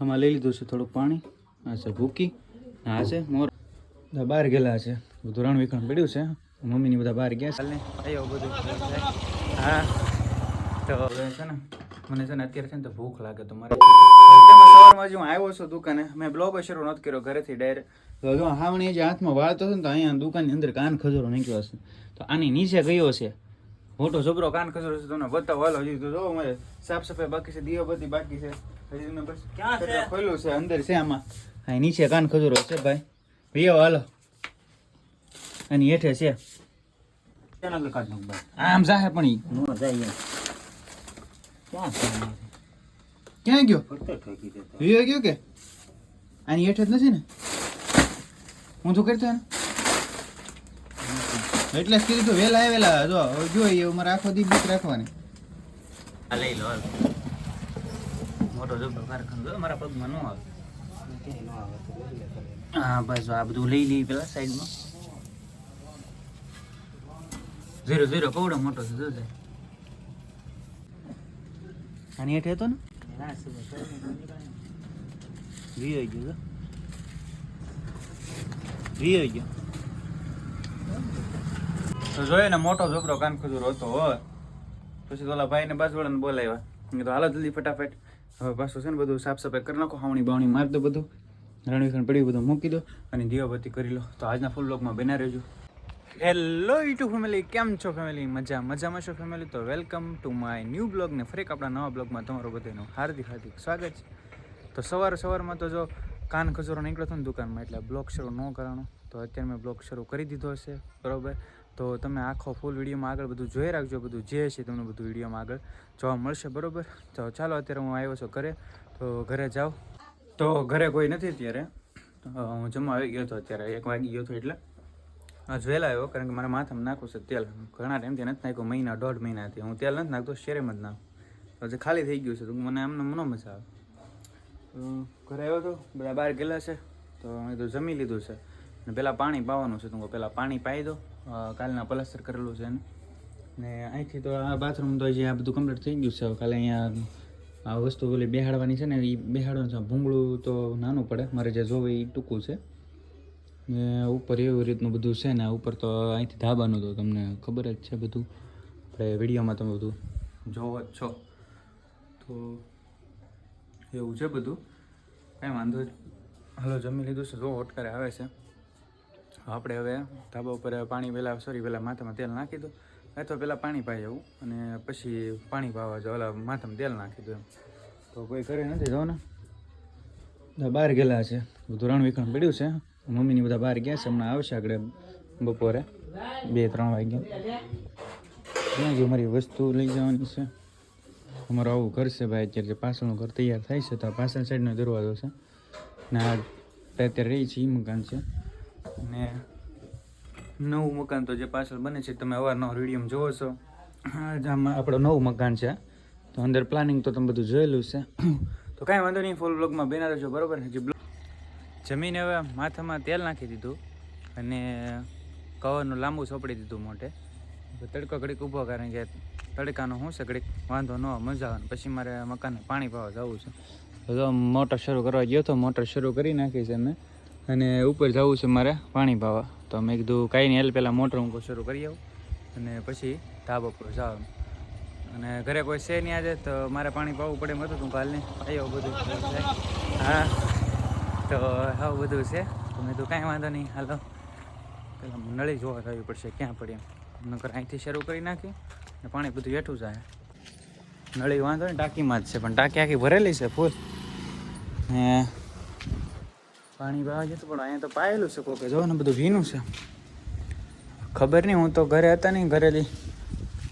આમાં લઈ લીધું છે થોડુંક પાણી. આ છે ભૂકી. આ છે મોર. બધા બહાર ગયેલા છે. બધું રણ વિખણ પડ્યું છે. મમ્મીની બધા બહાર ગયા ચાલે આવ્યો બધું. હા. તો હવે છે ને મને છે ને અત્યારે છે ને તો ભૂખ લાગે તો મારે સવારમાં જ હું આવ્યો છું દુકાને. મેં બ્લોગ શરૂ નથી કર્યો ઘરેથી ડાયરેક્ટ તો જો હાવણી જે હાથમાં વાળતો હતો ને તો અહીંયા દુકાનની અંદર કાન ખજૂરો નીકળ્યો છે તો આની નીચે ગયો છે. મોટો જબરો કાન ખજૂરો છે તમને બતાવો. હાલો હજી તો જો મારે સાફ સફાઈ બાકી છે દીવાબત્તી બાકી છે. ક્યાં છે? ખોલ્યું છે અંદર છે આમાં. અહીં નીચે કાન ખજૂરો છે ભાઈ. વિયો હાલો. અને હેઠે છે? આમ જાહે પણ ઈ. નો જાય ક્યાં ક્યાં ગયો. વિયો ગયો કે? આની હેઠે જ નથી ને? હું તો કરતો ને એટલે કીધું વેલા આવેલા જો હવે એ મારે આખો દી બીક રાખવાની. લઈ લો હાલ. મોટો જબરો કારખાનો જો મારા પગમાં ન આવે. આવે તો. હા બસ આ બધું લઈ લઈ પેલા સાઈડમાં. ઝીરો ઝીરો કવડો મોટો છે જોજે. આની હેઠે હતો ને? વી ગયો જો. વી ગયો. તો જોઈએ ને મોટો છોકરો કાન ખજૂર હતો હોય પછી તો ઓલા ભાઈને બાજુવાળાને બોલાવ્યા. કીધું હાલો જલ્દી ફટાફટ. હવે પાછું છે ને બધું સાફ સફાઈ કરી નાખો, હાવણી બાવણી મારી દો બધું. રણવીખંડ પડ્યું બધું મૂકી દો અને દીવાબત્તી કરી લો. તો આજના ફૂલ બ્લોગમાં બના રહેજો. હેલો યુટ્યુબ ફેમિલી કેમ છો ફેમિલી મજા, મજામાં છો ફેમિલી તો welcome to my new blog ને ફરી આપણા નવા બ્લોગમાં તમારું બધાનું હાર્દિક હાર્દિક સ્વાગત છે. તો સવાર, સવારમાં તો જો કાન ખજૂરો નીકળ્યો હતો ને દુકાનમાં, એટલે બ્લોગ શરૂ ન કરવાનો તો અત્યારે મેં બ્લોગ શરૂ કરી દીધો હશે, બરોબર? તો તમે આખો ફૂલ વિડીયોમાં આગળ બધું જોઈ રાખજો, બધું જે છે તમને બધું વિડીયોમાં આગળ જોવા મળશે, બરોબર? તો ચાલો, અત્યારે હું આવ્યો છું ઘરે, તો ઘરે જાઓ. તો ઘરે કોઈ નથી અત્યારે. હું જમવા આવી ગયો હતો અત્યારે, એક વાગી ગયો હતો એટલે. વહેલા આવ્યો કારણ કે મારા માથામાં નાખું છે તેલ. ઘણા ટાઈમથી નથી નાખ્યું, મહિના, દોઢ મહિનાથી હું તેલ નથી નાખતો શેરેમાં જ નાખું. તો જે ખાલી થઈ ગયું છે, તો મને એમને મનો મજા આવે. ઘરે આવ્યો હતો બધા બહાર ગયેલા છે. તો મેં તો જમી લીધું છે. ને પહેલાં પાણી પાવાનું છે, તો પહેલાં પાણી પાઈ દો કાલના પ્લાસ્ટર કરેલું છે ને અહીંથી તો આ બાથરૂમ તો હજી આ બધું કમ્પ્લીટ થઈ ગયું છે. ખાલી અહીંયા આ વસ્તુ ઓલી બેહાડવાની છે ને, એ બેહાડવાનું છે. ભૂંગળું તો નાનું પડે, મારે જે જોવે એ ટૂંકું છે. ને ઉપર એવી રીતનું બધું છે ને ઉપર તો અહીંથી ધાબાનું તો તમને ખબર જ છે બધું. આપણે વિડીયોમાં તમે બધું જોવો જ છો. તો એવું છે બધું. કાંઈ વાંધો જ હાલો, જમી લીધું છે. જો અટકારે આવે છે. આપણે હવે ધાબા ઉપર પાણી પહેલાં સોરી પહેલાં માથામાં તેલ નાખી દો. અથવા પહેલાં પાણી પાઈ જવું અને પછી પાણી પાવા જાવ, ઓલા માથામાં તેલ નાખી દો એમ. તો કોઈ ઘરે નથી જો ને બહાર ગયેલા છે. બધું રણ વિખણ પડ્યું છે. મમ્મીની બધા બહાર ગયા છે. હમણાં આવશે આગળ બપોરે. બે, ત્રણ વાગ્યા. ત્યાં જો મારી વસ્તુ લઈ જવાની છે. અમારું આવું ઘર છે ભાઈ. અત્યારે પાછળનું ઘર તૈયાર થાય છે તો પાછળ સાઈડનો દરવાજો છે. ને આ અત્યારે રહી છે એ મકાન છે. ને નવું મકાન તો જે પાછળ બને છે, તમે અવારનવાર વીડિયો જોવો છો. આ જ આમાં આપણું નવું મકાન છે. તો અંદર પ્લાનિંગ તો તમે બધું જોયેલું છે. તો કાંઈ વાંધો નહીં ફૂલ બ્લોગમાં બેના રહેજો, બરોબર હજી બ્લોગ જમીને હવે માથામાં તેલ નાખી દીધું અને કવરનું લાંબુ સોપડી દીધું મોટે તડકો ઘડીક ઊભો કારણ કે તડકાનો શું છે, ઘડીક વાંધો ન મજા આવે પછી મારે મકાનને પાણી પાવા જવું છે. તો જો મોટર શરૂ કરવા ગયો તો મોટર શરૂ કરી નાખી છે મેં. અને ઉપર જવું છે મારે પાણી ભાવા. તો મેં કીધું કાંઈ નહીં એટલે પહેલાં મોટર ઊંઘો શરૂ કરી આવું અને પછી ધાબા પર જાવ અને ઘરે કોઈ છે નહીં આજે, તો મારે પાણી પાવું પડે એમ હતું તું કાલને. આવ્યો બધું. હા, તો હા, બધું છે. તો મેં તો કાંઈ વાંધો નહીં, હાલો. પેલા નળી જોવા થવી પડશે, ક્યાં પડી એમ. નકર અહીંથી શરૂ કરી નાખી ને પાણી બધું હેઠું જાય. નળી વાંધો નહીં, ટાંકીમાં જ છે, પણ ટાંકી આખી ભરેલી છે, ફૂલ. ને પાણી પાવા જતું પણ અહીંયા તો પાયેલું છે કોકે. જો ને બધું ભીનું છે. ખબર નહીં, હું તો ઘરે હતા નહીં ઘરેલી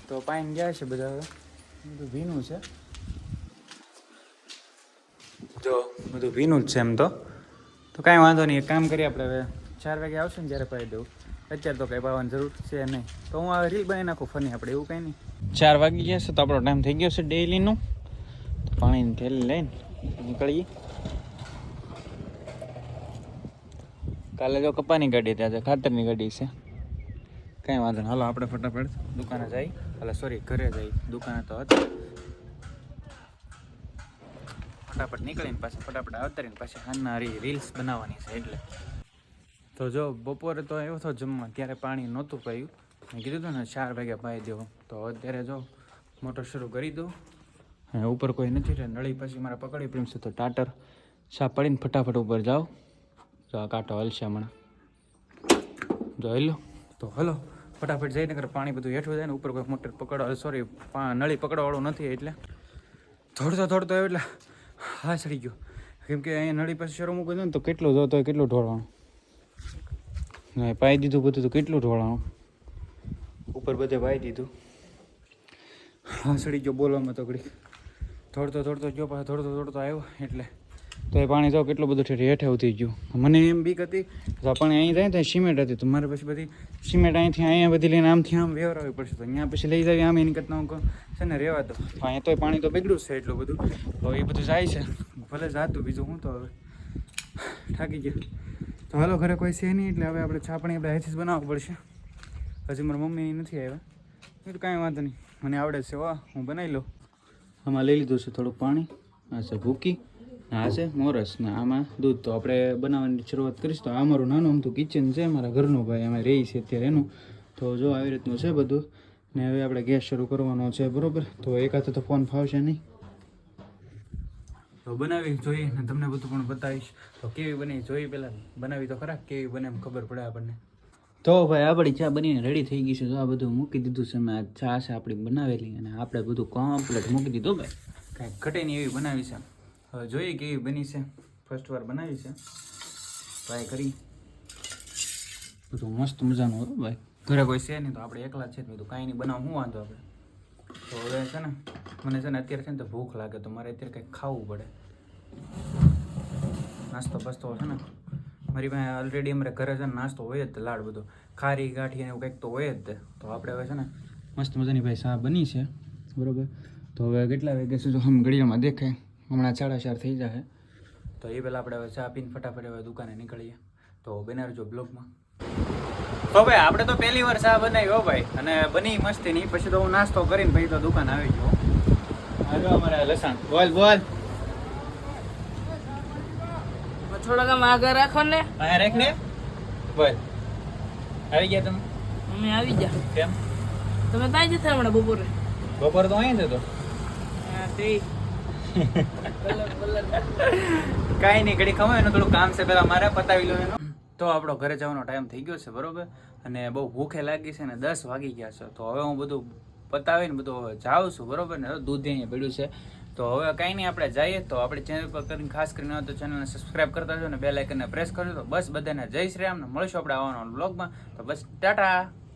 તો પાણી ગયા છે બધા બધું ભીનું છે. જો, બધું ભીનું જ છે એમ તો. તો કાંઈ વાંધો નહીં, એક કામ કરીએ આપણે હવે. ચાર વાગે આવશે ને જ્યારે પાઈ દઉં. અત્યારે તો કંઈ પાવાની જરૂર છે નહીં. તો હું હવે રીલ બનાવી નાખું ફની, આપણે એવું કંઈ નહીં. ચાર વાગી ગયા છે તો આપણો ટાઈમ થઈ ગયો છે ડેઈલીનું પાણીની થેલી લઈને નીકળીએ. કાલે જો કપાની ગાડી ત્યાં છે ખાતરની ગાડી છે. કાંઈ વાંધો નહીં. હાલો, આપણે ફટાફટ દુકાને જઈ. હાલો સોરી ઘરે જઈ. દુકાને તો હતી. ફટાફટ નીકળીને પાછા, ફટાફટ આવતારીને પાછી હાલના રીલ્સ બનાવવાની છે, એટલે. તો જો, બપોરે તો આવ્યો હતો જમવા ત્યારે પાણી નહોતું પાયું. મેં કીધું હતું ને, ચાર વાગ્યા પાઈ દેવો તો અત્યારે જો, મોટર શરૂ કરી દો અને ઉપર કોઈ નથી રહે. નળી પછી મારા પકડી પડશે તો ટાટર સા પડીને ફટાફટ ઉપર જાઓ. તો આ કાંટો હલશે હમણાં. જો હલો તો હલો ફટાફટ જઈને કરે પાણી બધું હેઠું જાય ને ઉપર કોઈ મોટર પકડવા સોરી નળી પકડવાવાળું નથી એટલે. થોડતો થોડતો આવ્યો એટલે હા ચડી ગયો. કેમ કે અહીંયા નળી પાસે શરૂ મૂકી દઉં ને તો કેટલું જોતો હોય કેટલું ઢોળવાનું. ને પાઈ દીધું બધું તો કેટલું ઢોળવાનું. ઉપર બધે પાઈ દીધું. હા ચડી ગયો બોલવામાં તો ઘડી થોડતો થોડતો ગયો પાછો થોડતો થોડતો આવ્યો એટલે તો એ પાણી જાઓ, કેટલું બધું ઠેઠ હેઠે ઉતરી ગયું. મને એમ બીક હતી તો પાણી અહીં જાય ત્યાં સિમેન્ટ હતી, તો મારે પછી બધી સિમેન્ટ અહીંથી, અહીંયા બધી લઈને આમથી આમ વ્યવરાવવી પડશે. તો અહીંયા પછી લઈ જાવી, આમ એની કરતાં હું છે ને, રહેવા તો અહીંયા તોય પાણી તો બગડ્યું છે એટલું બધું. તો એ બધું જાય છે. ભલે જાતું, બીજું હું તો હવે થાકી ગયો. તો હાલો, ઘરે કોઈ છે નહીં, એટલે હવે આપણે છાપણી આપણે અહીંથી જ બનાવવું પડશે. હજી મારા મમ્મી નથી આવ્યા. એટલે કાંઈ વાંધો નહીં. મને આવડે છે વાહ હું બનાવી લઉં. આમાં લઈ લીધું છે થોડુંક પાણી. આ છે ભૂકી. આ છે, મોરસ ને આમાં દૂધ તો આપણે બનાવવાની શરૂઆત કરીશ. તો આ મારું નાનું અમથું કિચન છે, મારા ઘરનું ભાઈ, અમે રહી છે અત્યારે એનું. તો જો આવી રીતનું છે બધું. ને હવે આપણે ગેસ શરૂ કરવાનો છે, બરોબર? તો એક હાથે તો ફોન ફાવશે નહીં. તો બનાવી જોઈએ, ને તમને બધું પણ બતાવીશ. તો કેવી બની જોઈ પહેલાં. બનાવી તો ખરા, કેવી બને એમ ખબર પડે આપણને. તો ભાઈ, આપણી ચા બનીને રેડી થઈ ગઈ છે. તો આ બધું મૂકી દીધું છે, મેં ચા છે આપણી બનાવેલી, અને આપણે બધું કમ્પ્લીટ મૂકી દીધું, ભાઈ. કાંઈ ઘટે નહીં એવી બનાવી છે. હવે જોઈએ કેવી બની છે. ફર્સ્ટ વાર બનાવી છે. ટ્રાય કરી. બધું મસ્ત મજાનું હતું ભાઈ. ઘરે કોઈ છે નહીં તો આપણે એકલા જ. છે તો કાંઈ નહીં બનાવ હું વાંધો આપણે? તો હવે છે ને મને છે ને અત્યારે છે ને તો ભૂખ લાગે તો મારે અત્યારે કંઈક ખાવું પડે. નાસ્તો બસ્તો છે ને. મારી પાસે ઓલરેડી અમારે ઘરે છે ને નાસ્તો હોય જ લાડ બધો. ખારી ગાંઠી એવું કંઈક તો હોય જ તે. તો આપણે હવે છે ને મસ્ત મજાની ભાઈ સા બની છે. બરોબર? તો હવે કેટલા વાગે સુધી આમ ઘડિયાળમાં દેખાય? હમણાં સાડા ચાર થઈ જશે તો એ પહેલાં આપણે હવે ચા પીને ફટાફટ હવે દુકાને નીકળીએ. તો બનાવજો બ્લોગમાં. તો ભાઈ આપણે તો પહેલી વાર ચા બનાવી હો ભાઈ અને બની મસ્તી નહીં પછી તો હું નાસ્તો કરીને પછી તો દુકાન આવી ગયો. હાલો અમારે લસણ. બોલ બોલ. થોડાક આમ આગળ રાખો ને. અહીંયા રાખ ને. બોલ. આવી ગયા તમે? અમે આવી ગયા. કેમ? તમે ત્યાં જતા હમણાં બપોરે? બપોર તો અહીં જ હતો. હા તે. કાંઈ નહીં ઘડી ખમાય એનું થોડું કામ છે પેલા મારે પતાવી લો એનું. તો આપણો ઘરે જવાનો ટાઈમ થઈ ગયો છે, બરોબર? અને બહુ ભૂખે લાગી છે ને દસ વાગી ગયા છે. તો હવે હું બધું પતાવીને બધું હવે જાઉં છું, બરોબર ને? દૂધ અહીંયા પડ્યું છે. તો હવે કાંઈ નહીં, આપણે જઈએ. તો આપણે ચેનલ પર કરીને ખાસ કરીને તો ચેનલને સબસ્ક્રાઈબ કરતા જો ને બે લાઇકનને પ્રેસ કરજો. તો બસ બધાને જય શ્રી રામ મળીશું આપણે આવવાનો બ્લોગમાં તો બસ, ટાટા!